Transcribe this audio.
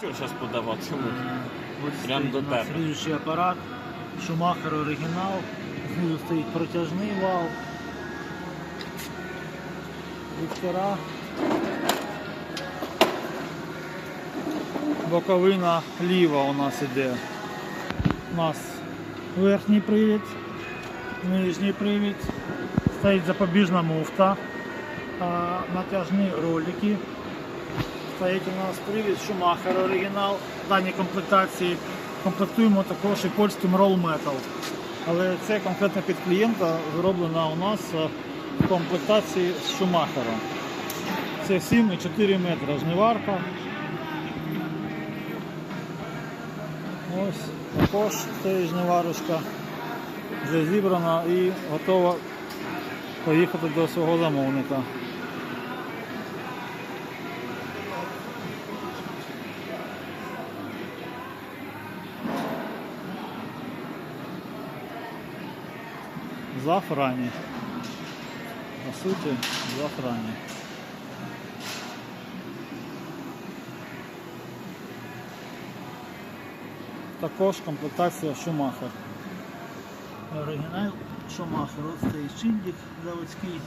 Що зараз подавати? Ось Прям до тебе. ріжучий апарат, Шумахер оригінал, знизу стоїть протяжний вал, віктора, боковина ліва у нас іде. У нас верхній привід, нижній привід, стоїть запобіжна муфта, натяжні ролики. Стоїть у нас привід Schumacher оригінал. В даній комплектації комплектуємо також і польським Roll Metal. Але це конкретно під клієнта зроблено у нас в комплектації з Schumacher. Це 7,4 метра жниварка. Ось також стоїть жниварочка. Вже зібрана і готова поїхати до свого замовника. Зафрані. По суті, зафрані. Також комплектація Шумахер. Оригінал Шумахер. Ось цей чиндік заводський.